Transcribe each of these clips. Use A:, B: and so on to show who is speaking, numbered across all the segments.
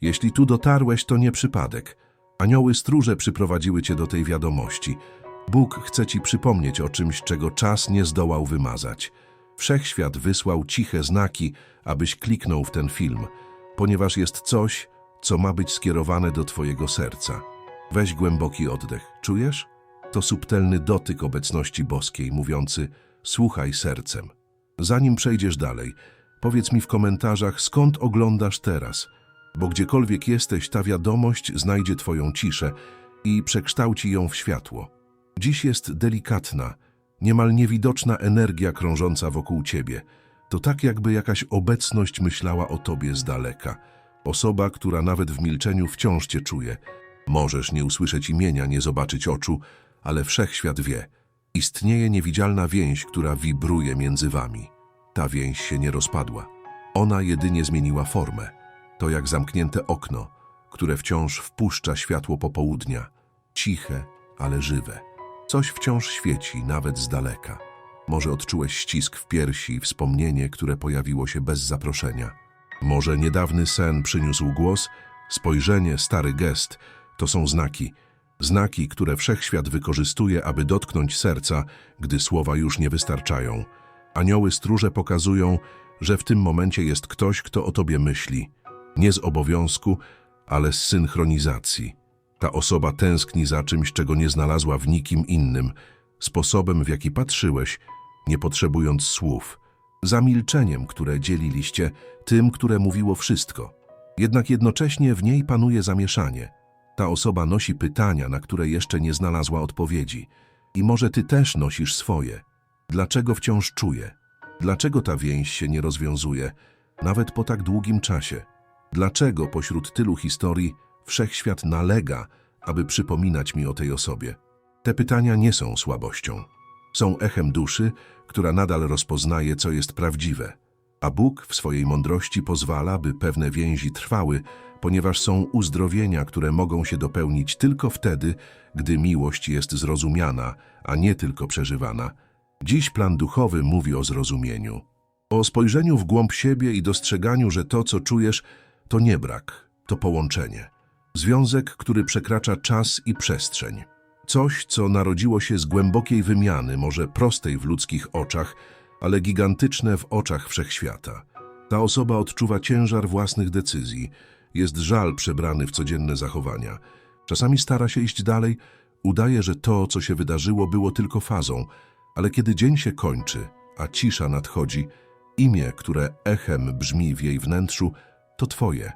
A: Jeśli tu dotarłeś, to nie przypadek. Anioły stróże przyprowadziły cię do tej wiadomości. Bóg chce ci przypomnieć o czymś, czego czas nie zdołał wymazać. Wszechświat wysłał ciche znaki, abyś kliknął w ten film, ponieważ jest coś, co ma być skierowane do twojego serca. Weź głęboki oddech. Czujesz? To subtelny dotyk obecności boskiej, mówiący słuchaj sercem. Zanim przejdziesz dalej, powiedz mi w komentarzach, skąd oglądasz teraz, bo gdziekolwiek jesteś, ta wiadomość znajdzie twoją ciszę i przekształci ją w światło. Dziś jest delikatna, niemal niewidoczna energia krążąca wokół ciebie. To tak jakby jakaś obecność myślała o tobie z daleka. Osoba, która nawet w milczeniu wciąż cię czuje. Możesz nie usłyszeć imienia, nie zobaczyć oczu, ale wszechświat wie. Istnieje niewidzialna więź, która wibruje między wami. Ta więź się nie rozpadła. Ona jedynie zmieniła formę. To jak zamknięte okno, które wciąż wpuszcza światło popołudnia. Ciche, ale żywe. Coś wciąż świeci, nawet z daleka. Może odczułeś ścisk w piersi i wspomnienie, które pojawiło się bez zaproszenia. Może niedawny sen przyniósł głos, spojrzenie, stary gest. To są znaki. Znaki, które wszechświat wykorzystuje, aby dotknąć serca, gdy słowa już nie wystarczają. Anioły stróże pokazują, że w tym momencie jest ktoś, kto o tobie myśli. Nie z obowiązku, ale z synchronizacji. Ta osoba tęskni za czymś, czego nie znalazła w nikim innym, sposobem, w jaki patrzyłeś, nie potrzebując słów, za milczeniem, które dzieliliście, tym, które mówiło wszystko. Jednak jednocześnie w niej panuje zamieszanie. Ta osoba nosi pytania, na które jeszcze nie znalazła odpowiedzi. I może ty też nosisz swoje. Dlaczego wciąż czuje? Dlaczego ta więź się nie rozwiązuje, nawet po tak długim czasie? Dlaczego pośród tylu historii wszechświat nalega, aby przypominać mi o tej osobie? Te pytania nie są słabością. Są echem duszy, która nadal rozpoznaje, co jest prawdziwe. A Bóg w swojej mądrości pozwala, by pewne więzi trwały, ponieważ są uzdrowienia, które mogą się dopełnić tylko wtedy, gdy miłość jest zrozumiana, a nie tylko przeżywana. Dziś plan duchowy mówi o zrozumieniu. O spojrzeniu w głąb siebie i dostrzeganiu, że to, co czujesz, to nie brak, to połączenie. Związek, który przekracza czas i przestrzeń. Coś, co narodziło się z głębokiej wymiany, może prostej w ludzkich oczach, ale gigantyczne w oczach wszechświata. Ta osoba odczuwa ciężar własnych decyzji, jest żal przebrany w codzienne zachowania. Czasami stara się iść dalej, udaje, że to, co się wydarzyło, było tylko fazą, ale kiedy dzień się kończy, a cisza nadchodzi, imię, które echem brzmi w jej wnętrzu, to twoje.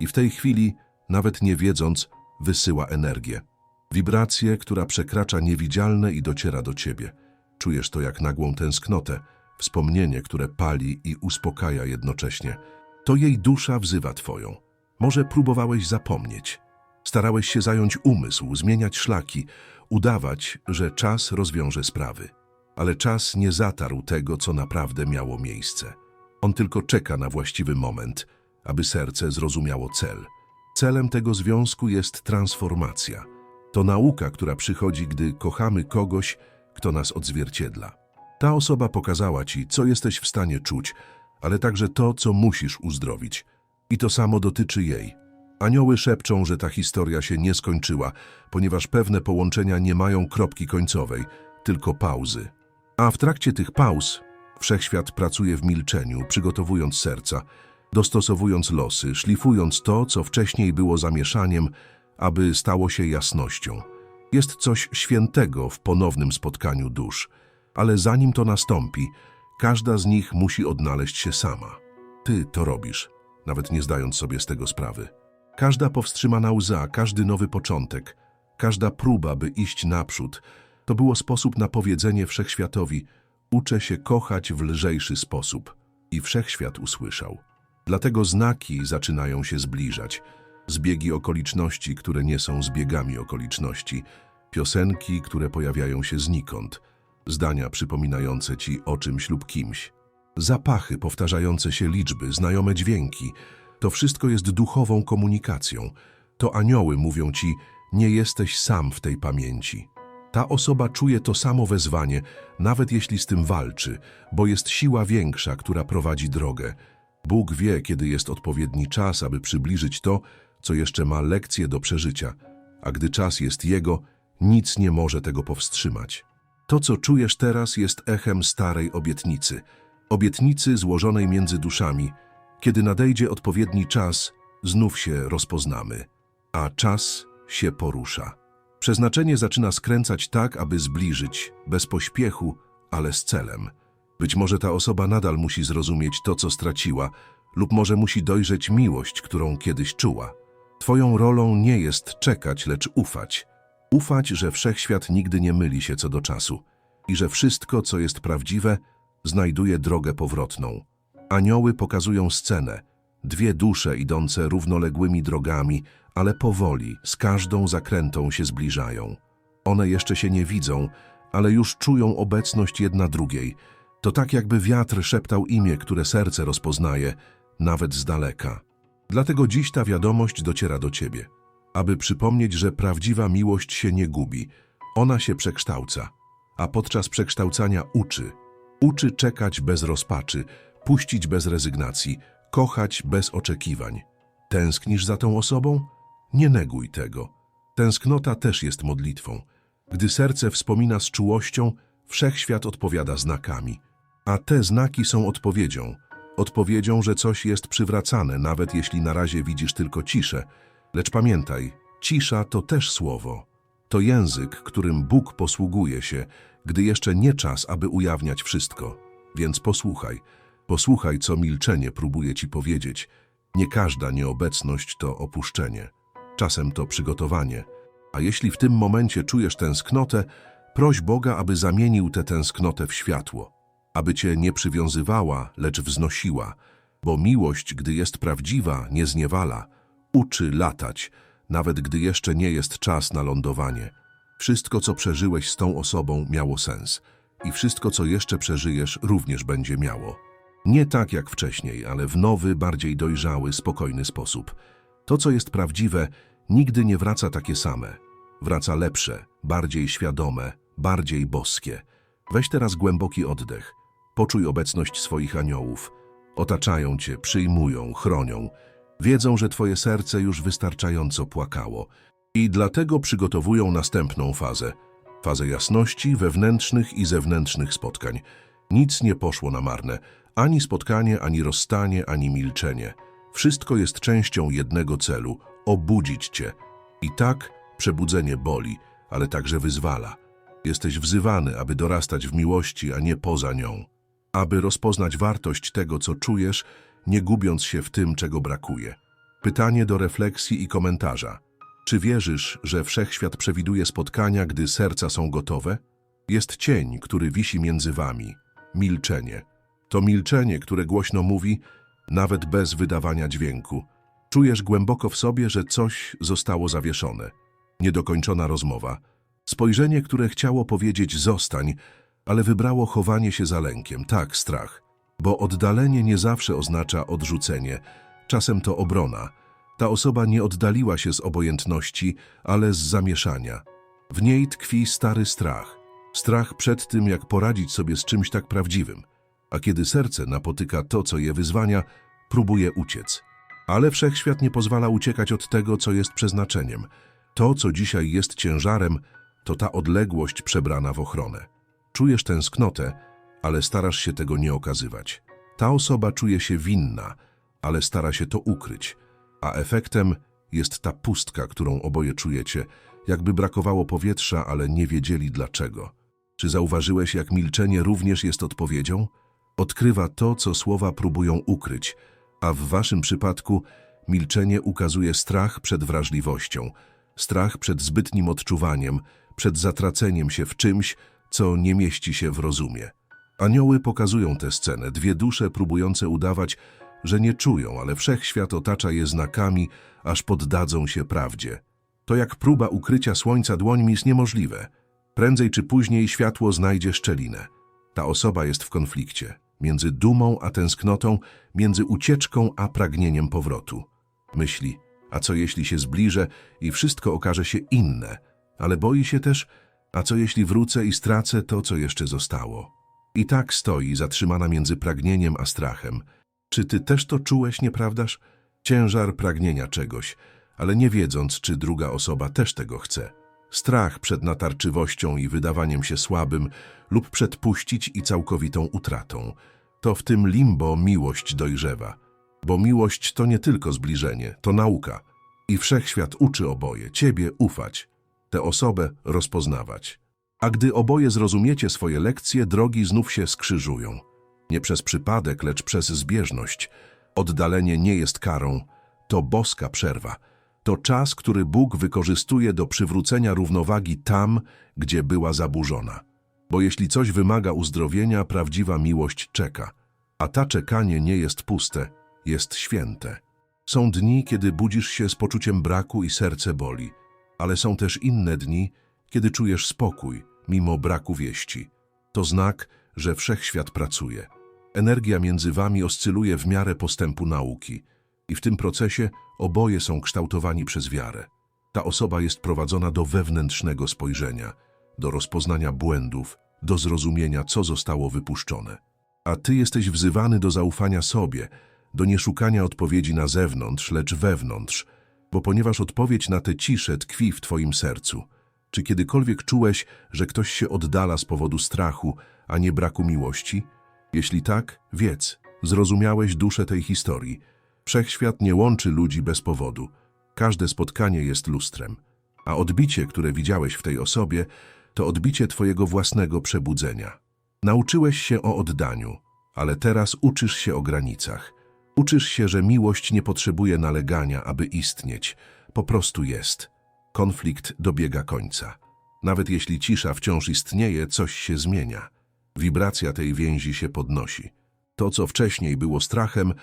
A: I w tej chwili, nawet nie wiedząc, wysyła energię. Wibrację, która przekracza niewidzialne i dociera do ciebie. Czujesz to jak nagłą tęsknotę, wspomnienie, które pali i uspokaja jednocześnie. To jej dusza wzywa twoją. Może próbowałeś zapomnieć. Starałeś się zająć umysł, zmieniać szlaki, udawać, że czas rozwiąże sprawy. Ale czas nie zatarł tego, co naprawdę miało miejsce. On tylko czeka na właściwy moment, aby serce zrozumiało cel. Celem tego związku jest transformacja. To nauka, która przychodzi, gdy kochamy kogoś, kto nas odzwierciedla. Ta osoba pokazała ci, co jesteś w stanie czuć, ale także to, co musisz uzdrowić. I to samo dotyczy jej. Anioły szepczą, że ta historia się nie skończyła, ponieważ pewne połączenia nie mają kropki końcowej, tylko pauzy. A w trakcie tych pauz wszechświat pracuje w milczeniu, przygotowując serca, dostosowując losy, szlifując to, co wcześniej było zamieszaniem, aby stało się jasnością. Jest coś świętego w ponownym spotkaniu dusz, ale zanim to nastąpi, każda z nich musi odnaleźć się sama. Ty to robisz, nawet nie zdając sobie z tego sprawy. Każda powstrzymana łza, każdy nowy początek, każda próba, by iść naprzód, to było sposób na powiedzenie wszechświatowi: Uczę się kochać w lżejszy sposób. I wszechświat usłyszał. Dlatego znaki zaczynają się zbliżać. Zbiegi okoliczności, które nie są zbiegami okoliczności. Piosenki, które pojawiają się znikąd. Zdania przypominające ci o czymś lub kimś. Zapachy, powtarzające się liczby, znajome dźwięki. To wszystko jest duchową komunikacją. To anioły mówią ci, nie jesteś sam w tej pamięci. Ta osoba czuje to samo wezwanie, nawet jeśli z tym walczy, bo jest siła większa, która prowadzi drogę. Bóg wie, kiedy jest odpowiedni czas, aby przybliżyć to, co jeszcze ma lekcje do przeżycia, a gdy czas jest jego, nic nie może tego powstrzymać. To, co czujesz teraz, jest echem starej obietnicy. Obietnicy złożonej między duszami. Kiedy nadejdzie odpowiedni czas, znów się rozpoznamy, a czas się porusza. Przeznaczenie zaczyna skręcać tak, aby zbliżyć, bez pośpiechu, ale z celem. Być może ta osoba nadal musi zrozumieć to, co straciła, lub może musi dojrzeć miłość, którą kiedyś czuła. Twoją rolą nie jest czekać, lecz ufać. Ufać, że wszechświat nigdy nie myli się co do czasu i że wszystko, co jest prawdziwe, znajduje drogę powrotną. Anioły pokazują scenę. Dwie dusze idące równoległymi drogami, ale powoli, z każdą zakrętą się zbliżają. One jeszcze się nie widzą, ale już czują obecność jedna drugiej. To tak jakby wiatr szeptał imię, które serce rozpoznaje, nawet z daleka. Dlatego dziś ta wiadomość dociera do ciebie. Aby przypomnieć, że prawdziwa miłość się nie gubi, ona się przekształca, a podczas przekształcania uczy. Uczy czekać bez rozpaczy, puścić bez rezygnacji, kochać bez oczekiwań. Tęsknisz za tą osobą? Nie neguj tego. Tęsknota też jest modlitwą. Gdy serce wspomina z czułością, wszechświat odpowiada znakami. A te znaki są odpowiedzią. Odpowiedzią, że coś jest przywracane, nawet jeśli na razie widzisz tylko ciszę. Lecz pamiętaj, cisza to też słowo. To język, którym Bóg posługuje się, gdy jeszcze nie czas, aby ujawniać wszystko. Więc posłuchaj. Posłuchaj, co milczenie próbuje ci powiedzieć. Nie każda nieobecność to opuszczenie. Czasem to przygotowanie. A jeśli w tym momencie czujesz tęsknotę, proś Boga, aby zamienił tę tęsknotę w światło. Aby cię nie przywiązywała, lecz wznosiła. Bo miłość, gdy jest prawdziwa, nie zniewala. Uczy latać, nawet gdy jeszcze nie jest czas na lądowanie. Wszystko, co przeżyłeś z tą osobą, miało sens. I wszystko, co jeszcze przeżyjesz, również będzie miało. Nie tak jak wcześniej, ale w nowy, bardziej dojrzały, spokojny sposób. To, co jest prawdziwe, nigdy nie wraca takie same. Wraca lepsze, bardziej świadome, bardziej boskie. Weź teraz głęboki oddech. Poczuj obecność swoich aniołów. Otaczają cię, przyjmują, chronią. Wiedzą, że twoje serce już wystarczająco płakało. I dlatego przygotowują następną fazę. Fazę jasności, wewnętrznych i zewnętrznych spotkań. Nic nie poszło na marne. Ani spotkanie, ani rozstanie, ani milczenie. Wszystko jest częścią jednego celu – obudzić cię. I tak przebudzenie boli, ale także wyzwala. Jesteś wzywany, aby dorastać w miłości, a nie poza nią. Aby rozpoznać wartość tego, co czujesz, nie gubiąc się w tym, czego brakuje. Pytanie do refleksji i komentarza. Czy wierzysz, że wszechświat przewiduje spotkania, gdy serca są gotowe? Jest cień, który wisi między wami. Milczenie. To milczenie, które głośno mówi, nawet bez wydawania dźwięku. Czujesz głęboko w sobie, że coś zostało zawieszone. Niedokończona rozmowa. Spojrzenie, które chciało powiedzieć zostań, ale wybrało chowanie się za lękiem. Tak, strach. Bo oddalenie nie zawsze oznacza odrzucenie. Czasem to obrona. Ta osoba nie oddaliła się z obojętności, ale z zamieszania. W niej tkwi stary strach. Strach przed tym, jak poradzić sobie z czymś tak prawdziwym. A kiedy serce napotyka to, co je wyzwania, próbuje uciec. Ale wszechświat nie pozwala uciekać od tego, co jest przeznaczeniem. To, co dzisiaj jest ciężarem, to ta odległość przebrana w ochronę. Czujesz tęsknotę, ale starasz się tego nie okazywać. Ta osoba czuje się winna, ale stara się to ukryć, a efektem jest ta pustka, którą oboje czujecie, jakby brakowało powietrza, ale nie wiedzieli dlaczego. Czy zauważyłeś, jak milczenie również jest odpowiedzią? Odkrywa to, co słowa próbują ukryć, a w waszym przypadku milczenie ukazuje strach przed wrażliwością, strach przed zbytnim odczuwaniem, przed zatraceniem się w czymś, co nie mieści się w rozumie. Anioły pokazują tę scenę, dwie dusze próbujące udawać, że nie czują, ale wszechświat otacza je znakami, aż poddadzą się prawdzie. To jak próba ukrycia słońca dłońmi jest niemożliwe. Prędzej czy później światło znajdzie szczelinę. Ta osoba jest w konflikcie. Między dumą a tęsknotą, między ucieczką a pragnieniem powrotu. Myśli, a co jeśli się zbliżę i wszystko okaże się inne, ale boi się też, a co jeśli wrócę i stracę to, co jeszcze zostało. I tak stoi, zatrzymana między pragnieniem a strachem. Czy ty też to czułeś, nieprawdaż? Ciężar pragnienia czegoś, ale nie wiedząc, czy druga osoba też tego chce. Strach przed natarczywością i wydawaniem się słabym lub przed puścić i całkowitą utratą. To w tym limbo miłość dojrzewa. Bo miłość to nie tylko zbliżenie, to nauka. I wszechświat uczy oboje, ciebie ufać, tę osobę rozpoznawać. A gdy oboje zrozumiecie swoje lekcje, drogi znów się skrzyżują. Nie przez przypadek, lecz przez zbieżność. Oddalenie nie jest karą, to boska przerwa. To czas, który Bóg wykorzystuje do przywrócenia równowagi tam, gdzie była zaburzona. Bo jeśli coś wymaga uzdrowienia, prawdziwa miłość czeka. A ta czekanie nie jest puste, jest święte. Są dni, kiedy budzisz się z poczuciem braku i serce boli, ale są też inne dni, kiedy czujesz spokój, mimo braku wieści. To znak, że wszechświat pracuje. Energia między wami oscyluje w miarę postępu nauki i w tym procesie oboje są kształtowani przez wiarę. Ta osoba jest prowadzona do wewnętrznego spojrzenia, do rozpoznania błędów, do zrozumienia, co zostało wypuszczone. A ty jesteś wzywany do zaufania sobie, do nieszukania odpowiedzi na zewnątrz, lecz wewnątrz, bo ponieważ odpowiedź na tę ciszę tkwi w twoim sercu. Czy kiedykolwiek czułeś, że ktoś się oddala z powodu strachu, a nie braku miłości? Jeśli tak, wiedz, zrozumiałeś duszę tej historii. Wszechświat nie łączy ludzi bez powodu. Każde spotkanie jest lustrem. A odbicie, które widziałeś w tej osobie, to odbicie twojego własnego przebudzenia. Nauczyłeś się o oddaniu, ale teraz uczysz się o granicach. Uczysz się, że miłość nie potrzebuje nalegania, aby istnieć. Po prostu jest. Konflikt dobiega końca. Nawet jeśli cisza wciąż istnieje, coś się zmienia. Wibracja tej więzi się podnosi. To, co wcześniej było strachem,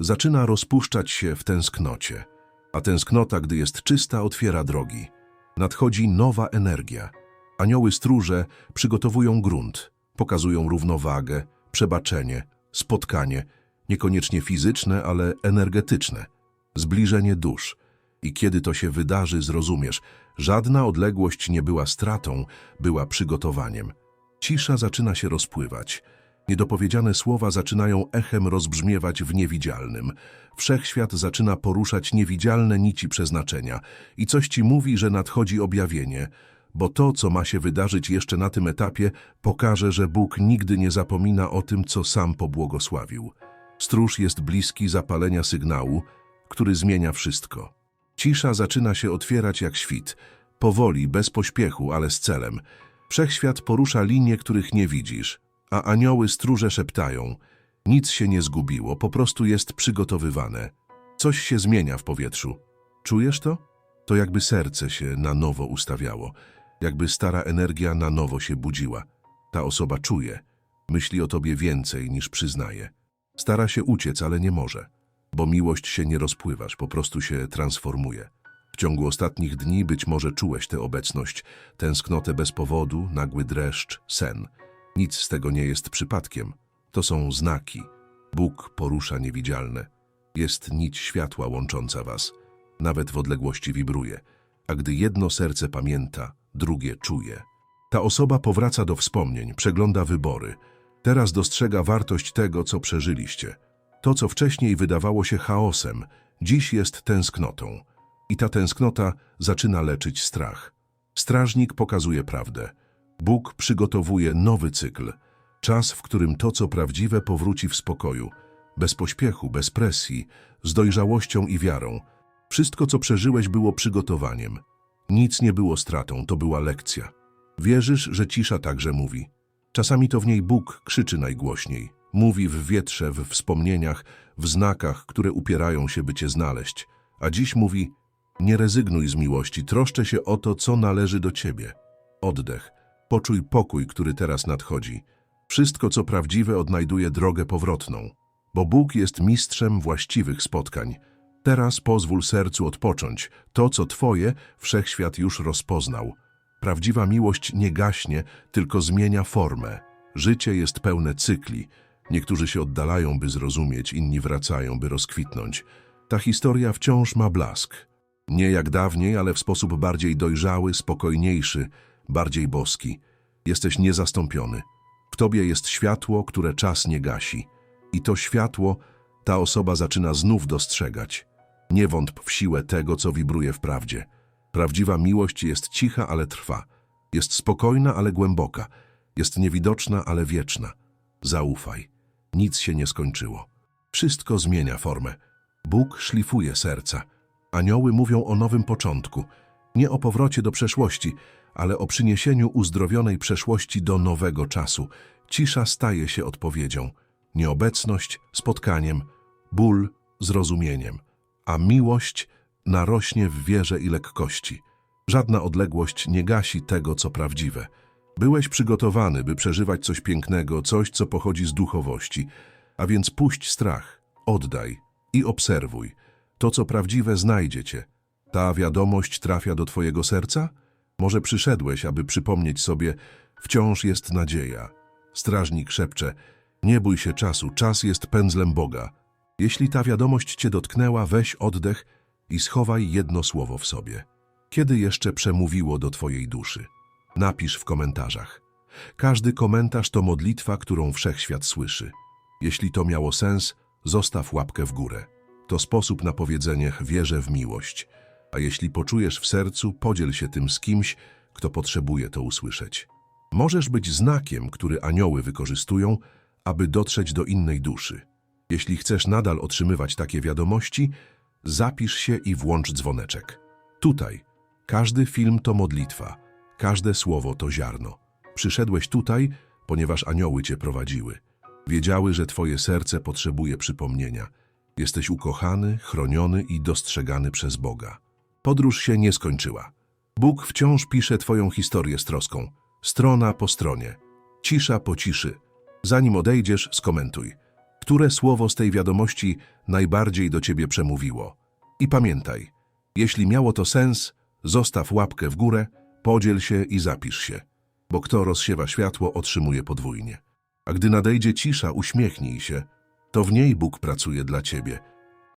A: zaczyna rozpuszczać się w tęsknocie. A tęsknota, gdy jest czysta, otwiera drogi. Nadchodzi nowa energia. Anioły stróże przygotowują grunt, pokazują równowagę, przebaczenie, spotkanie, niekoniecznie fizyczne, ale energetyczne, zbliżenie dusz. I kiedy to się wydarzy, zrozumiesz, żadna odległość nie była stratą, była przygotowaniem. Cisza zaczyna się rozpływać. Niedopowiedziane słowa zaczynają echem rozbrzmiewać w niewidzialnym. Wszechświat zaczyna poruszać niewidzialne nici przeznaczenia i coś ci mówi, że nadchodzi objawienie, bo to, co ma się wydarzyć jeszcze na tym etapie, pokaże, że Bóg nigdy nie zapomina o tym, co sam pobłogosławił. Stróż jest bliski zapalenia sygnału, który zmienia wszystko. Cisza zaczyna się otwierać jak świt, powoli, bez pośpiechu, ale z celem. Wszechświat porusza linie, których nie widzisz, a anioły stróże szeptają. Nic się nie zgubiło, po prostu jest przygotowywane. Coś się zmienia w powietrzu. Czujesz to? To jakby serce się na nowo ustawiało, jakby stara energia na nowo się budziła. Ta osoba czuje, myśli o tobie więcej niż przyznaje. Stara się uciec, ale nie może, bo miłość się nie rozpływasz, po prostu się transformuje. W ciągu ostatnich dni być może czułeś tę obecność, tęsknotę bez powodu, nagły dreszcz, sen. Nic z tego nie jest przypadkiem. To są znaki. Bóg porusza niewidzialne. Jest nić światła łącząca was. Nawet w odległości wibruje. A gdy jedno serce pamięta, drugie czuje. Ta osoba powraca do wspomnień, przegląda wybory. Teraz dostrzega wartość tego, co przeżyliście. To, co wcześniej wydawało się chaosem, dziś jest tęsknotą. I ta tęsknota zaczyna leczyć strach. Strażnik pokazuje prawdę. Bóg przygotowuje nowy cykl. Czas, w którym to, co prawdziwe, powróci w spokoju. Bez pośpiechu, bez presji, z dojrzałością i wiarą. Wszystko, co przeżyłeś, było przygotowaniem. Nic nie było stratą, to była lekcja. Wierzysz, że cisza także mówi. Czasami to w niej Bóg krzyczy najgłośniej. Mówi w wietrze, w wspomnieniach, w znakach, które upierają się, by cię znaleźć. A dziś mówi, nie rezygnuj z miłości, troszczę się o to, co należy do ciebie. Oddech, poczuj pokój, który teraz nadchodzi. Wszystko, co prawdziwe, odnajduje drogę powrotną. Bo Bóg jest mistrzem właściwych spotkań. Teraz pozwól sercu odpocząć. To, co twoje, wszechświat już rozpoznał. Prawdziwa miłość nie gaśnie, tylko zmienia formę. Życie jest pełne cykli. Niektórzy się oddalają, by zrozumieć, inni wracają, by rozkwitnąć. Ta historia wciąż ma blask. Nie jak dawniej, ale w sposób bardziej dojrzały, spokojniejszy, bardziej boski. Jesteś niezastąpiony. W tobie jest światło, które czas nie gasi. I to światło ta osoba zaczyna znów dostrzegać. Nie wątp w siłę tego, co wibruje w prawdzie. Prawdziwa miłość jest cicha, ale trwa. Jest spokojna, ale głęboka. Jest niewidoczna, ale wieczna. Zaufaj. Nic się nie skończyło. Wszystko zmienia formę. Bóg szlifuje serca. Anioły mówią o nowym początku. Nie o powrocie do przeszłości, ale o przyniesieniu uzdrowionej przeszłości do nowego czasu. Cisza staje się odpowiedzią. Nieobecność spotkaniem, ból zrozumieniem, a miłość narośnie w wierze i lekkości. Żadna odległość nie gasi tego, co prawdziwe. Byłeś przygotowany, by przeżywać coś pięknego, coś, co pochodzi z duchowości. A więc puść strach, oddaj i obserwuj. To, co prawdziwe, znajdzie cię. Ta wiadomość trafia do twojego serca? Może przyszedłeś, aby przypomnieć sobie, wciąż jest nadzieja. Strażnik szepcze, nie bój się czasu, czas jest pędzlem Boga. Jeśli ta wiadomość cię dotknęła, weź oddech i schowaj jedno słowo w sobie. Kiedy jeszcze przemówiło do twojej duszy? Napisz w komentarzach. Każdy komentarz to modlitwa, którą wszechświat słyszy. Jeśli to miało sens, zostaw łapkę w górę. To sposób na powiedzenie wierzę w miłość. A jeśli poczujesz w sercu, podziel się tym z kimś, kto potrzebuje to usłyszeć. Możesz być znakiem, który anioły wykorzystują, aby dotrzeć do innej duszy. Jeśli chcesz nadal otrzymywać takie wiadomości, zapisz się i włącz dzwoneczek. Tutaj każdy film to modlitwa, każde słowo to ziarno. Przyszedłeś tutaj, ponieważ anioły cię prowadziły. Wiedziały, że twoje serce potrzebuje przypomnienia. Jesteś ukochany, chroniony i dostrzegany przez Boga. Podróż się nie skończyła. Bóg wciąż pisze twoją historię z troską. Strona po stronie. Cisza po ciszy. Zanim odejdziesz, skomentuj. Które słowo z tej wiadomości najbardziej do ciebie przemówiło? I pamiętaj, jeśli miało to sens, zostaw łapkę w górę, podziel się i zapisz się. Bo kto rozsiewa światło, otrzymuje podwójnie. A gdy nadejdzie cisza, uśmiechnij się. To w niej Bóg pracuje dla ciebie.